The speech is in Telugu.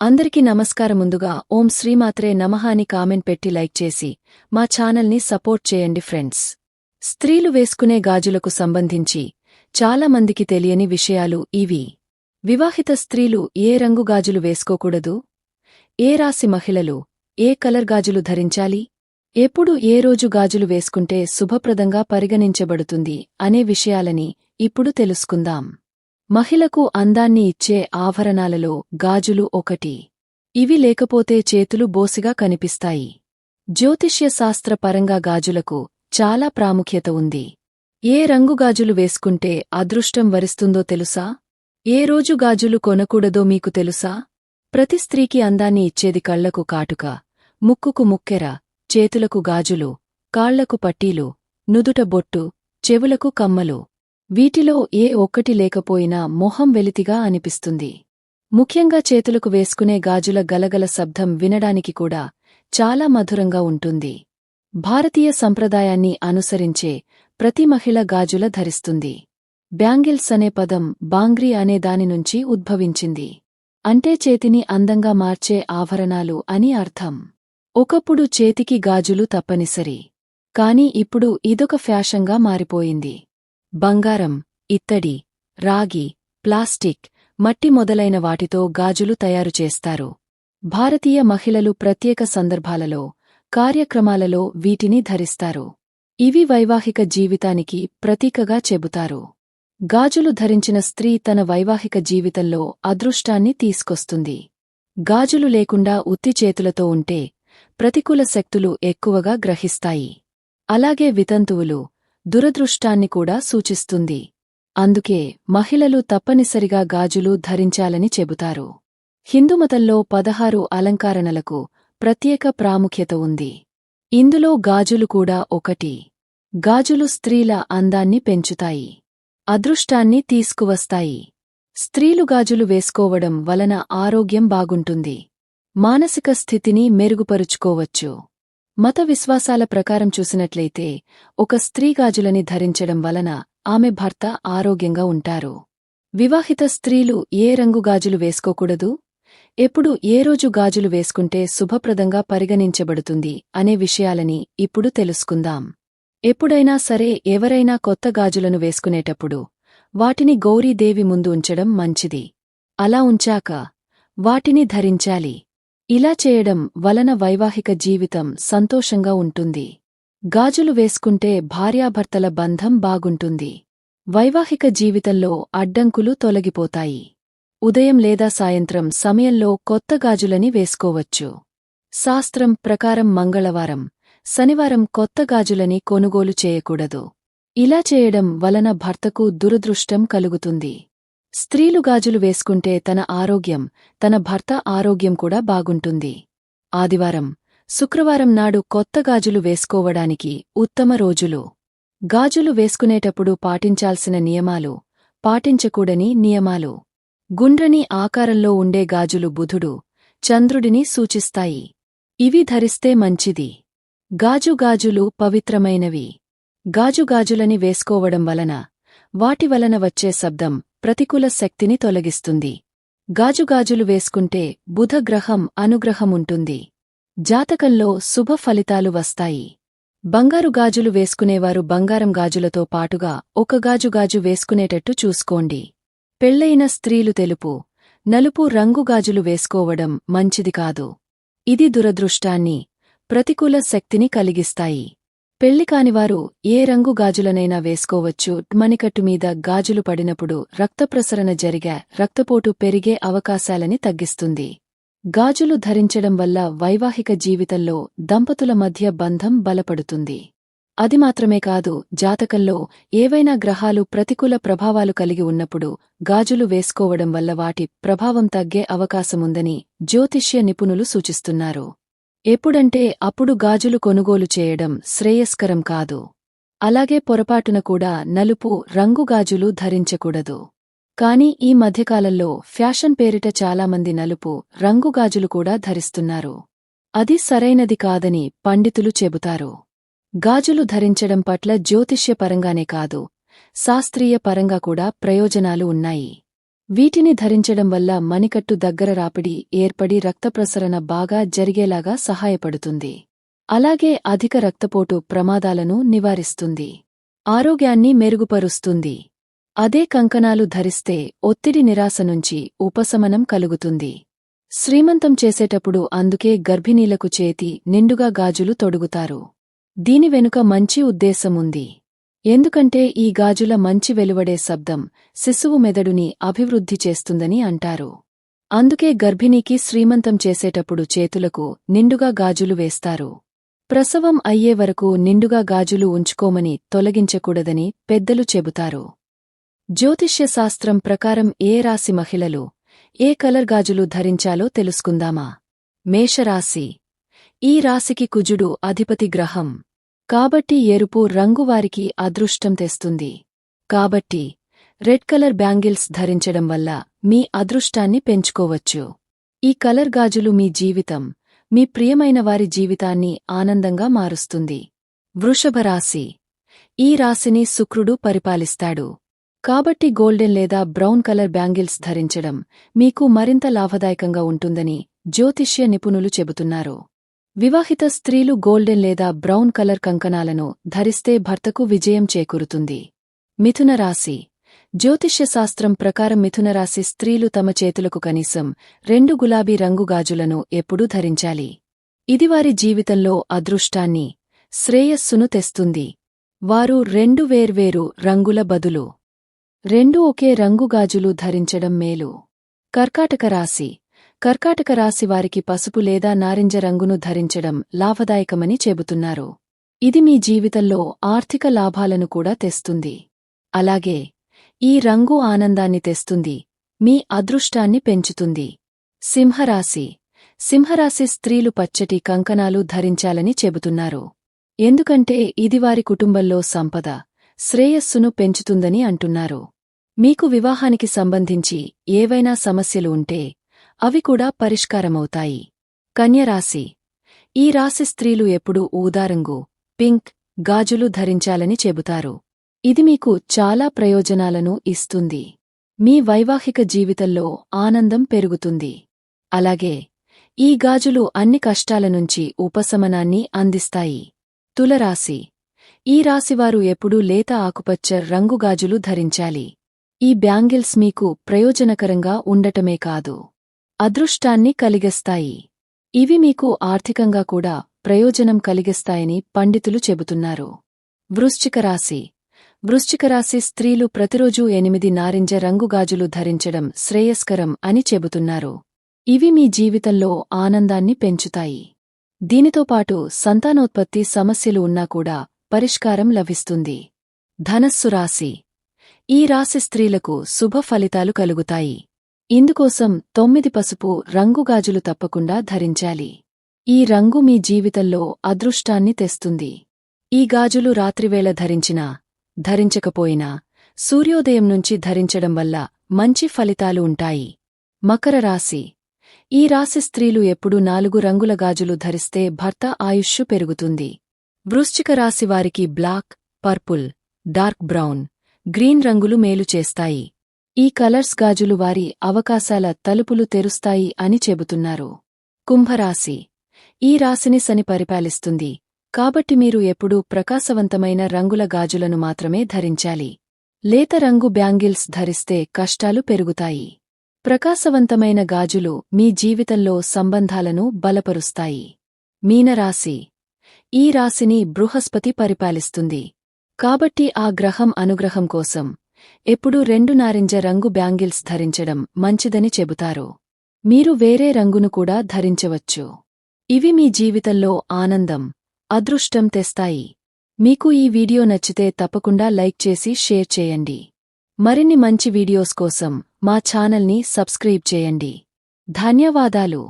అందరికీ నమస్కారం ముందుగా ఓం శ్రీమాత్రే నమః అని కామెంట్ పెట్టి లైక్ చేసి మా ఛానల్ని సపోర్ట్ చేయండి ఫ్రెండ్స్. స్త్రీలు వేసుకునే గాజులకు సంబంధించి చాలా మందికి తెలియని విషయాలు ఇవి. వివాహిత స్త్రీలు ఏ రంగు గాజులు వేసుకోకూడదు? ఏ రాశి మహిళలు ఏ కలర్ గాజులు ధరించాలి? ఎప్పుడు ఏ రోజు గాజులు వేసుకుంటే శుభప్రదంగా పరిగణించబడుతుంది అనే విషయాలని ఇప్పుడు తెలుసుకుందాం. మహిళకు అందాన్ని ఇచ్చే ఆభరణాలలో గాజులు ఒకటి. ఇవి లేకపోతే చేతులు బోసిగా కనిపిస్తాయి. జ్యోతిష్యశాస్త్ర పరంగా గాజులకు చాలా ప్రాముఖ్యత ఉంది. ఏ రంగు గాజులు వేసుకుంటే అదృష్టం వరిస్తుందో తెలుసా? ఏ రోజు గాజులు కొనకూడదో మీకు తెలుసా? ప్రతి స్త్రీకి అందాన్ని ఇచ్చేది కళ్ళకు కాటుక ముక్కుకు ముక్కెర చేతులకు గాజులు కాళ్ళకు పట్టీలు నుదుట బొట్టు చెవులకు కమ్మలు. వీటిలో ఏ ఒక్కటి లేకపోయినా మొహం వెలితిగా అనిపిస్తుంది. ముఖ్యంగా చేతులకు వేసుకునే గాజుల గలగల శబ్దం వినడానికి కూడా చాలా మధురంగా ఉంటుంది. భారతీయ సంప్రదాయాన్ని అనుసరించే ప్రతి మహిళ గాజుల ధరిస్తుంది. బ్యాంగిల్స్ అనే పదం బాంగ్రీ అనే దానినుంచి ఉద్భవించింది. అంటే చేతిని అందంగా మార్చే ఆభరణాలు అని అర్థం. ఒకప్పుడు చేతికి గాజులు తప్పనిసరి. కాని ఇప్పుడు ఇదొక ఫ్యాషన్గా మారిపోయింది. బంగారం ఇత్తడి రాగి ప్లాస్టిక్ మట్టి మొదలైన వాటితో గాజులు తయారు చేస్తారు. భారతీయ మహిళలు ప్రత్యేక సందర్భాలలో కార్యక్రమాలలో వీటిని ధరిస్తారు. ఇవి వైవాహిక జీవితానికి ప్రతీకగా చెబుతారు. గాజులు ధరించిన స్త్రీ తన వైవాహిక జీవితంలో అదృష్టాన్ని తీసుకొస్తుంది. గాజులు లేకుండా ఉత్తి చేతులతో ఉంటే ప్రతికూల శక్తులు ఎక్కువగా గ్రహిస్తాయి. అలాగే వితంతువులు దురదృష్టాన్ని కూడా సూచిస్తుంది. అందుకే మహిళలు తప్పనిసరిగా గాజులు ధరించాలని చెబుతారు. హిందుమతంలో పదహారు అలంకారణలకు ప్రత్యేక ప్రాముఖ్యత ఉంది. ఇందులో గాజులు కూడా ఒకటి. గాజులు స్త్రీల అందాన్ని పెంచుతాయి. అదృష్టాన్ని తీసుకువస్తాయి. స్త్రీలు గాజులు వేసుకోవడం వలన ఆరోగ్యం బాగుంటుంది. మానసిక స్థితిని మెరుగుపరుచుకోవచ్చు. మత విశ్వాసాల ప్రకారం చూసినట్లయితే ఒక స్త్రీ గాజులని ధరించడం వలన ఆమె భర్త ఆరోగ్యంగా ఉంటారు. వివాహిత స్త్రీలు ఏ రంగు గాజులు వేసుకోకూడదు? ఎప్పుడు ఏ రోజు గాజులు వేసుకుంటే శుభప్రదంగా పరిగణించబడుతుంది అనే విషయాలని ఇప్పుడు తెలుసుకుందాం. ఎప్పుడైనా సరే ఎవరైనా కొత్త గాజులను వేసుకునేటప్పుడు వాటిని గౌరీదేవి ముందు ఉంచడం మంచిది. అలా ఉంచాక వాటిని ధరించాలి. ఇలా చేయడం వలన వైవాహిక జీవితం సంతోషంగా ఉంటుంది. గాజులు వేసుకుంటే భార్యాభర్తల బంధం బాగుంటుంది. వైవాహిక జీవితంలో అడ్డంకులు తొలగిపోతాయి. ఉదయం లేదా సాయంత్రం సమయంలో కొత్త గాజులని వేసుకోవచ్చు. శాస్త్రం ప్రకారం మంగళవారం శనివారం కొత్త గాజులని కొనుగోలు చేయకూడదు. ఇలా చేయడం వలన భర్తకు దురదృష్టం కలుగుతుంది. స్త్రీలు గాజులు వేసుకుంటే తన ఆరోగ్యం తన భర్త ఆరోగ్యం కూడా బాగుంటుంది. ఆదివారం శుక్రవారం నాడు కొత్త గాజులు వేసుకోవడానికి ఉత్తమ రోజులు. గాజులు వేసుకునేటప్పుడు పాటించాల్సిన నియమాలు పాటించకూడని నియమాలు. గుండ్రని ఆకారంలో ఉండే గాజులు బుధుడు చంద్రుడిని సూచిస్తాయి. ఇవి ధరిస్తే మంచిది. గాజు గాజులు పవిత్రమైనవి. గాజుగాజులని వేసుకోవడం వలన వాటి వలన వచ్చే శబ్దం ప్రతికూల శక్తిని తొలగిస్తుంది. గాజుగాజులు వేసుకుంటే బుధగ్రహం అనుగ్రహముంటుంది. జాతకంలో శుభ ఫలితాలు వస్తాయి. బంగారు గాజులు వేసుకునేవారు బంగారం గాజులతో పాటుగా ఒక గాజుగాజు వేసుకునేటట్టు చూసుకోండి. పెళ్ళైన స్త్రీలు తెలుపు నలుపు రంగు గాజులు వేసుకోవడం మంచిది కాదు. ఇది దురదృష్టాన్ని ప్రతికూల శక్తిని కలిగిస్తాయి. పెళ్ళికానివారు ఏ రంగు గాజులనైనా వేసుకోవచ్చు. మణికట్టు మీద గాజులు పడినప్పుడు రక్తప్రసరణ జరిగా రక్తపోటు పెరిగే అవకాశాలని తగ్గిస్తుంది. గాజులు ధరించడం వల్ల వైవాహిక జీవితంలో దంపతుల మధ్య బంధం బలపడుతుంది. అది మాత్రమే కాదు జాతకంలో ఏవైనా గ్రహాలు ప్రతికూల ప్రభావాలు కలిగి ఉన్నప్పుడు గాజులు వేసుకోవడం వల్ల వాటి ప్రభావం తగ్గే అవకాశముందని జ్యోతిష్య నిపుణులు సూచిస్తున్నారు. ఎప్పుడంటే అప్పుడు గాజులు కొనుగోలు చేయడం శ్రేయస్కరం కాదు. అలాగే పొరపాటున కూడా నలుపు రంగు గాజులు ధరించకూడదు. కాని ఈ మధ్యకాలంలో ఫ్యాషన్ పేరిట చాలామంది నలుపు రంగు గాజులు కూడా ధరిస్తున్నారు. అది సరైనది కాదని పండితులు చెబుతారు. గాజులు ధరించడం పట్ల జ్యోతిష్యపరంగానే కాదు శాస్త్రీయ పరంగా కూడా ప్రయోజనాలు ఉన్నాయి. వీటిని ధరించడం వల్ల మణికట్టు దగ్గర రాపిడి ఏర్పడి రక్తప్రసరణ బాగా జరిగేలాగా సహాయపడుతుంది. అలాగే అధిక రక్తపోటు ప్రమాదాలను నివారిస్తుంది. ఆరోగ్యాన్ని మెరుగుపరుస్తుంది. అదే కంకణాలు ధరిస్తే ఒత్తిడి నిరాశ నుంచి ఉపశమనం కలుగుతుంది. శ్రీమంతం చేసేటప్పుడు అందుకే గర్భిణీలకు చేతి నిండుగా గాజులు తొడుగుతారు. దీని వెనుక మంచి ఉద్దేశముంది. ఎందుకంటే ఈ గాజుల మంచి వెలువడే శబ్దం శిశువు మెదడుని అభివృద్ధి చేస్తుందని అంటారు. అందుకే గర్భిణీకి శ్రీమంతం చేసేటప్పుడు చేతులకు నిండుగా గాజులు వేస్తారు. ప్రసవం అయ్యే వరకు నిండుగా గాజులు ఉంచుకోమని తొలగించకూడదని పెద్దలు చెబుతారు. జ్యోతిష్యశాస్త్రం ప్రకారం ఏ రాశి మహిళలు ఏ కలర్ గాజులు ధరించాలో తెలుసుకుందామా? మేషరాశి. ఈ రాశికి కుజుడు అధిపతి గ్రహం. కాబట్టి ఎరుపు రంగు వారికి అదృష్టం తెస్తుంది. కాబట్టి రెడ్ కలర్ బ్యాంగిల్స్ ధరించడం వల్ల మీ అదృష్టాన్ని పెంచుకోవచ్చు. ఈ కలర్ గాజులు మీ జీవితం మీ ప్రియమైన వారి జీవితాన్ని ఆనందంగా మారుస్తుంది. వృషభరాశి ఈ రాశిని శుక్రుడు పరిపాలిస్తాడు. కాబట్టి గోల్డెన్ లేదా బ్రౌన్ కలర్ బ్యాంగిల్స్ ధరించడం మీకు మరింత లాభదాయకంగా ఉంటుందని జ్యోతిష్య నిపుణులు చెబుతున్నారు. వివాహిత స్త్రీలు గోల్డెన్ లేదా బ్రౌన్ కలర్ కంకణాలను ధరిస్తే భర్తకు విజయం చేకూరుతుంది. మిథునరాశి జ్యోతిష్యశాస్త్రం ప్రకారం మిథునరాశి స్త్రీలు తమ చేతులకు కనీసం రెండు గులాబీ రంగు గాజులను ఎప్పుడూ ధరించాలి. ఇది వారి జీవితంలో అదృష్టాన్ని శ్రేయస్సును తెస్తుంది. వారు రెండు వేర్వేరు రంగుల బదులు రెండు ఒకే రంగు గాజులు ధరించడం మేలు. కర్కాటక రాశి. కర్కాటక రాశి వారికి పసుపు లేదా నారింజ రంగును ధరించడం లాభదాయకమని చెబుతున్నారు. ఇది మీ జీవితంలో ఆర్థిక లాభాలను కూడా తెస్తుంది. అలాగే ఈ రంగు ఆనందాన్ని తెస్తుంది మీ అదృష్టాన్ని పెంచుతుంది. సింహరాశి సింహరాశి స్త్రీలు పచ్చటి కంకణాలు ధరించాలని చెబుతున్నారు. ఎందుకంటే ఇది వారి కుటుంబంలో సంపద శ్రేయస్సును పెంచుతుందని అంటున్నారు. మీకు వివాహానికి సంబంధించి ఏవైనా సమస్యలు ఉంటే అవి కూడా పరిష్కారమవుతాయి. కన్యరాశి. ఈ రాశి స్త్రీలు ఎప్పుడూ ఊదారంగు పింక్ గాజులు ధరించాలని చెబుతారు. ఇది మీకు చాలా ప్రయోజనాలను ఇస్తుంది. మీ వైవాహిక జీవితంలో ఆనందం పెరుగుతుంది. అలాగే ఈ గాజులు అన్ని కష్టాల నుంచి ఉపశమనాన్ని అందిస్తాయి. తులరాశి. ఈ రాశివారు ఎప్పుడూ లేత ఆకుపచ్చ రంగు గాజులు ధరించాలి. ఈ బ్యాంగిల్స్ మీకు ప్రయోజనకరంగా ఉండటమే కాదు. అదృష్టాన్ని కలిగిస్తాయి. ఇవి మీకు ఆర్థికంగా కూడా ప్రయోజనం కలిగిస్తాయని పండితులు చెబుతున్నారు. వృశ్చిక రాశి. వృశ్చిక రాశి స్త్రీలు ప్రతిరోజూ ఎనిమిది నారింజ రంగు గాజులు ధరించడం శ్రేయస్కరం అని చెబుతున్నారు. ఇవి మీ జీవితంలో ఆనందాన్ని పెంచుతాయి. దీనితో పాటు సంతానోత్పత్తి సమస్యలు ఉన్నా కూడా పరిష్కారం లభిస్తుంది. ధనస్సు రాశి. ఈ రాశి స్త్రీలకు శుభ ఫలితాలు కలుగుతాయి. ఇందుకోసం తొమ్మిది పసుపు రంగుగాజులు తప్పకుండా ధరించాలి. ఈ రంగు మీ జీవితంలో అదృష్టాన్ని తెస్తుంది. ఈ గాజులు రాత్రివేళ ధరించినా ధరించకపోయినా సూర్యోదయం నుంచి ధరించడం వల్ల మంచి ఫలితాలు ఉంటాయి. మకర రాశి. ఈ రాశి స్త్రీలు ఎప్పుడూ నాలుగు రంగుల గాజులు ధరిస్తే భర్త ఆయుష్షు పెరుగుతుంది. వృశ్చిక రాశి వారికి black purple dark brown green రంగులు మేలు చేస్తాయి. ఈ కలర్స్ గాజులు వారి అవకాశాల తలుపులు తెరుస్తాయి అని చెబుతున్నారు. కుంభరాశి. ఈ రాశిని శని పరిపాలిస్తుంది. కాబట్టి మీరు ఎప్పుడూ ప్రకాశవంతమైన రంగుల గాజులను మాత్రమే ధరించాలి. లేత రంగు బ్యాంగిల్స్ ధరిస్తే కష్టాలు పెరుగుతాయి. ప్రకాశవంతమైన గాజులు మీ జీవితంలో సంబంధాలను బలపరుస్తాయి. మీనరాశి. ఈ రాశిని బృహస్పతి పరిపాలిస్తుంది. కాబట్టి ఆ గ్రహం అనుగ్రహం కోసం ఎప్పుడూ రెండు నారింజ రంగు బ్యాంగిల్స్ ధరించడం మంచిదని చెబుతారు. మీరు వేరే రంగును కూడా ధరించవచ్చు. ఇవి మీ జీవితంలో ఆనందం అదృష్టం తెస్తాయి. మీకు ఈ వీడియో నచ్చితే తప్పకుండా లైక్ చేసి షేర్ చేయండి. మరిన్ని మంచి వీడియోస్ కోసం మా ఛానల్ని సబ్స్క్రైబ్ చేయండి. ధన్యవాదాలు.